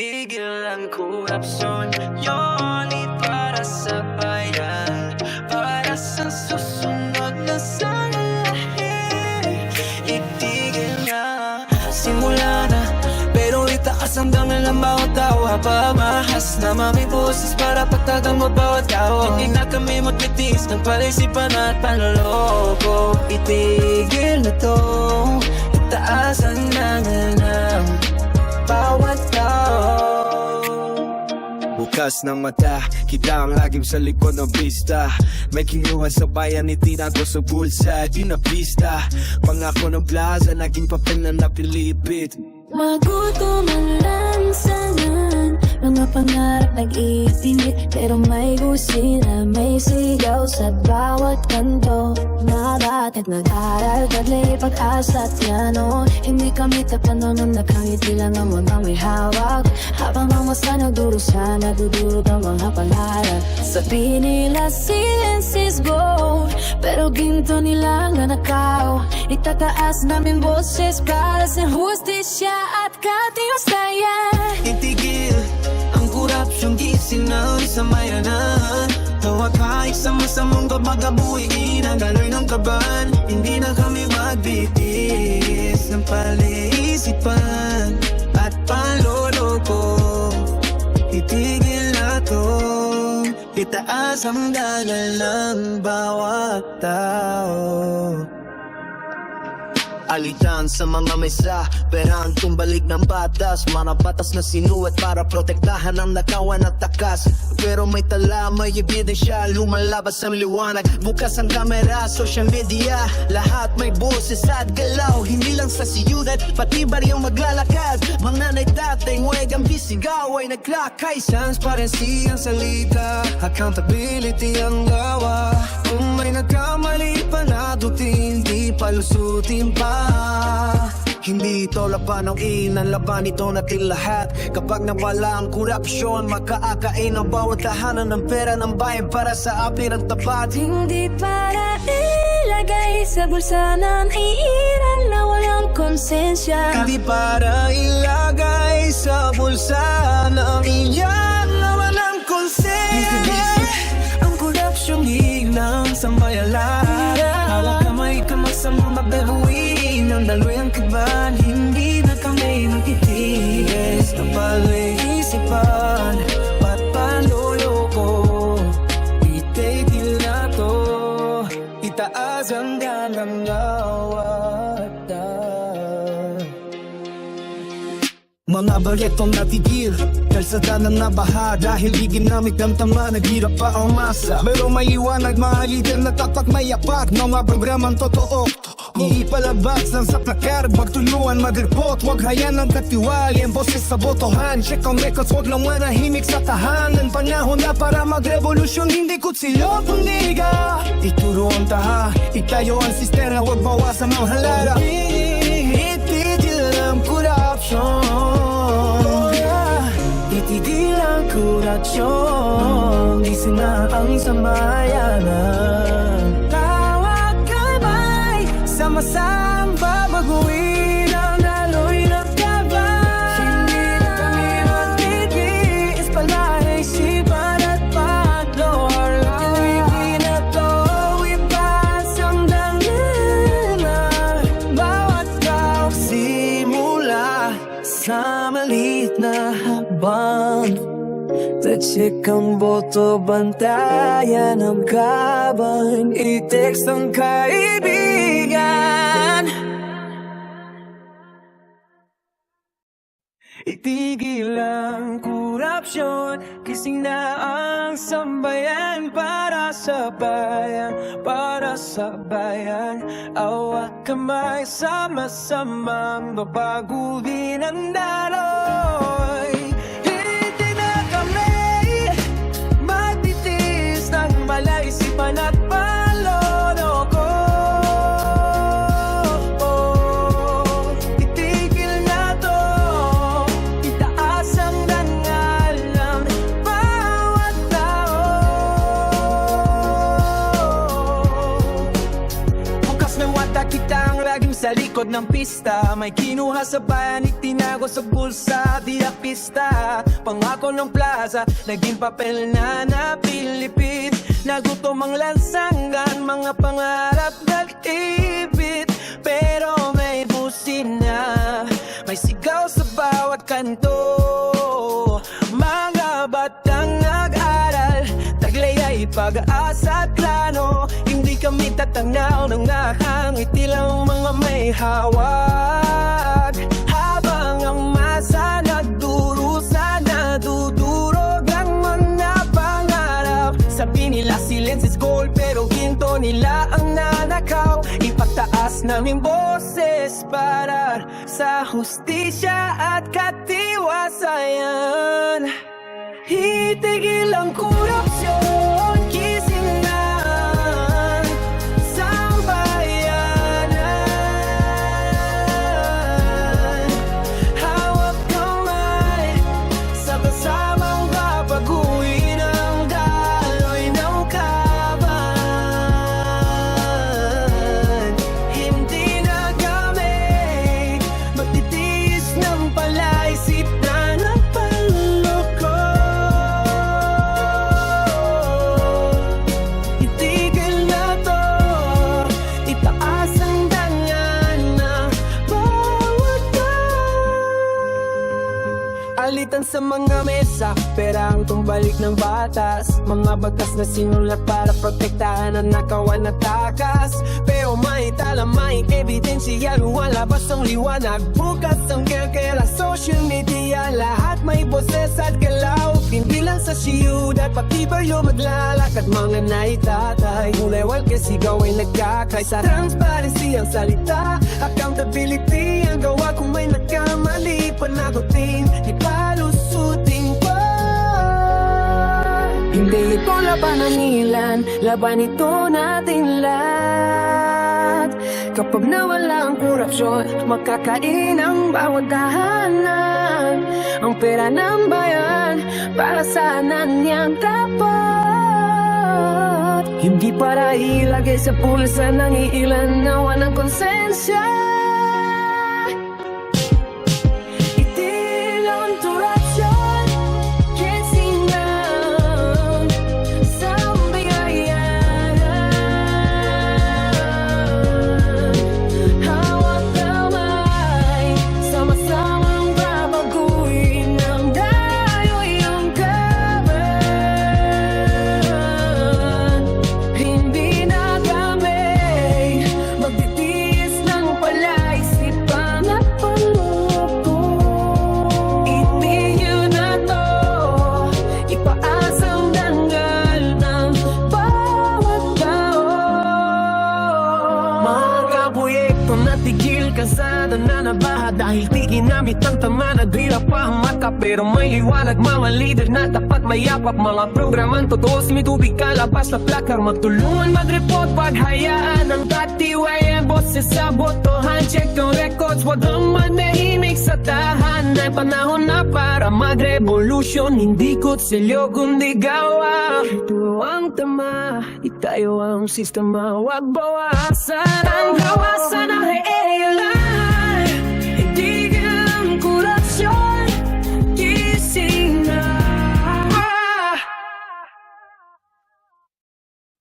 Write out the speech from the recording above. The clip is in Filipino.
Itigil ang korupsyon Yonit para sa bayan. Para sa susunod na salahin Itigil na. Simula na. Pero itaas ang dangal ng bawat tawa Pamahas na may boses para patagang mo bawat tao Hindi na kami magtitiis ng palisipan at panloloko. Itigil na to. Itaas ang dangal ng bawat tao. Bukas ng mata, kita ang lagim sa likod ng pista. May kinuha sa bayan, itinago sa bulsa Di na pista, pangako ng plaza Naging papel na napilipit. Maguto man lang sana Mga pangarap nag-iinit Pero may busina May sigaw sa bawat kanto. Nabatag nag-aral Taglay pag-asa at Hindi kami tapanon ng nakangiti lang ang mga may hawak. Habang ang masa nagdurusa Nadudurog ang mga pangarap. Sabi nila silence is gold Pero ginto nila nga nakaw Itataas namin boses Para sa hustisya at katiwasayan Itigil Gisinaw sa mayronan Tawag kahit sa masamang kapagabuhin Ang galoy ng kaban. Hindi na kami magbitis Ng palaisipan At panloloko Itigil na to. Itaas ang dagal ng bawat tao Alitan sa mga mesa Perang tumbalik ng batas. Mga batas na sinuwat para protektahan ang nakawan at takas. Pero may tala, may ebidensya Lumalabas ang liwanag. Bukas ang kamera, social media Lahat may boses at galaw. Hindi lang sa siyudad, pati baryong maglalakad. Mga nanay tatay, huwag ang bisigaw Ay nagkakay Transparency ang salita Accountability ang gawa. Kung may nagkamali pa nadutin Di palusutin pa. Hindi ito laban ng inan, laban ito natin lahat. Kapag nawala ang korupsyon, makaakain ang bawat tahanan ng pera ng bayan para sa api ng tapat Hindi para ilagay sa bulsa ng iiran na walang konsensya. Hindi para ilagay Mga baretong natigil. Kalsada na nabaha Dahil di ginamit ang tama. Naghirap pa ang masa. Pero may iwanag mga leader na tapat mayapak. Mga programang totoo Iipalabas ng sa plakar Magtulungan mag-report Huwag hayan ng katiwali Ang boses sa botohan. Check ang records Huwag lang manahimik sa tahanan. Panahon na para magrevolusyon Hindi kutsilo kundi ka Ituro ang taha Itayo ang sistema. Huwag bawasan ang halala. Itigil ang korupsyon Itigil ang korupsyon Gising na ang samayanan. Tawag kamay Sama-sama babaguhin Tatsik ang boto, bantayan ang kaban I-text ang kaibigan. Itigil ang korupsyon Kising na ang sambayan Para sa bayan, para sa bayan. Awak kamay, sama-samang Babago din ang daloy likod ng pista May kinuha sa bayan, itinago sa bulsa Di pista, pangako ng plaza Naging papel na napilipit. Nagutom ang lansangan, mga pangarap nag-ibit. Pero may busina May sigaw sa bawat kanto. Mga batang nag-aral Taglay ay pag-asa at plano kami tatanaw ng nakangiti lang mga may hawak. Habang ang masa nagdurusa Nadudurog ang mga pangarap. Sabi nila silence is gold Pero ginto nila ang nanakaw. Ipagtaas namin boses para sa hustisya at katiwasayan. Itigil ang sa mga mesa, perang tumbalik ng batas. Mga batas na sinulat para protektahan ang nakawan na takas. Pero may tala, may ebidensya, lumalabas ang liwanag. Bukas ang kaya social media, lahat may boses at galaw. Hindi lang sa siyudad, pati bayo maglalakad. Mga naitatay, kulay walke, sigaw ay nagkakay Sa transparency ang salita, accountability ang gawa Kung may nagkamali, panagutin, ito laban ng ilan, laban ito natin lahat. Kapag nawala ang korupsyon, makakain ang bawat tahanan. Ang pera ng bayan, para saan niyang tapat. Hindi para ilagay sa pulsa ng iilan na walang konsensya Dahil di ginamit ang tama Naghirap pa ang mata Pero may liwanag mga leader na tapat mayapap. Mga programang totoo may tubig kalabas na plakar Magtulungan mag-report Paghayaan ang katiwayan Boses sa botohan Check yung records. Huwag ang manahimik sa tahanan Panahon na para mag-revolution. Hindi kutsilyo kundi gawa. Ito ang tama Itayo ang sistema. Huwag bawasan Ang gawasan ng heilan